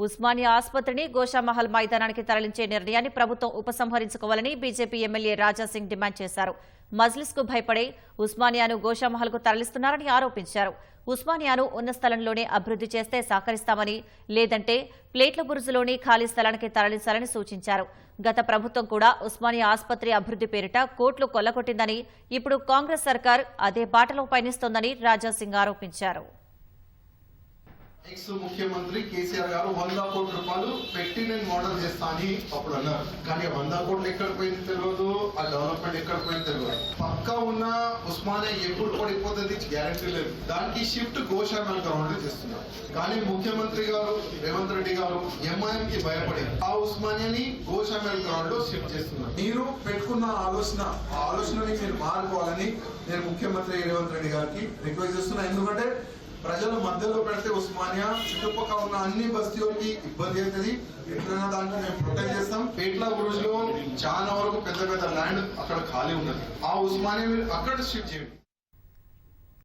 ఉస్మానియా ఆసుపత్రిని గోషామహల్ మైదానానికి తరలించే నిర్ణయాన్ని ప్రభుత్వం ఉపసంహరించుకోవాలని బీజేపీ ఎమ్మెల్యే రాజాసింగ్ డిమాండ్ చేశారు. మజ్లిస్కు భయపడే ఉస్మానియాను గోషామహల్కు తరలిస్తున్నారని ఆరోపించారు. ఉస్మానియాను ఉన్న స్థలంలోనే అభివృద్ధి చేస్తే సహకరిస్తామని లేదంటే ప్లేట్ల బురుజులోని ఖాళీ స్థలానికి తరలించాలని సూచించారు. గత ప్రభుత్వం కూడా ఉస్మానియా ఆసుపత్రి అభివృద్ధి పేరిట కోట్లు కొల్లగొట్టిందని ఇప్పుడు కాంగ్రెస్ సర్కార్ అదే బాటలో పయనిస్తోందని రాజాసింగ్ ఆరోపించారు. ఎక్స్ ముఖ్యమంత్రి కేసీఆర్ గారు వంద కోట్ల రూపాయలు పెట్టి నేను మోడల్ చేస్తా అని అప్పుడు అన్నారు. కానీ వంద కోట్లు ఎక్కడ పోయింది తెలియదు ఆ డెవలప్మెంట్ ఎక్కడ పోయింది తెలియదు పక్కా ఉన్న ఉస్మానియా ఎప్పుడు పడిపోతుంది గ్యారంటీ లేదు. దానికి షిఫ్ట్ గోశాల గ్రౌండ్ చేస్తున్నారు. కానీ ముఖ్యమంత్రి గారు రేవంత్ రెడ్డి గారు ఎంఐఎం కి భయపడి ఆ ఉస్మానియాని గోశాల గ్రౌండ్లో షిఫ్ట్ చేస్తున్నారు. మీరు పెట్టుకున్న ఆలోచన ఆ ఆలోచనని మీరు మారుకోవాలని నేను ముఖ్యమంత్రి రేవంత్ రెడ్డి గారికి రిక్వెస్ట్ చేస్తున్నా. ఎందుకంటే ప్రజల మధ్యలో పెడితే ఉస్మానియా చుట్టుపక్కల ఉన్న అన్ని బస్తీలకి ఇబ్బంది అవుతుంది. ఎట్లైనా దాంట్లో మేము ప్రొటెక్ట్ చేస్తాం. పేట్ల గురుజ్లో చాలా వరకు పెద్ద పెద్ద ల్యాండ్ అక్కడ ఖాళీ ఉన్నది. ఆ ఉస్మానియా అక్కడ షిఫ్ట్ చేయండి.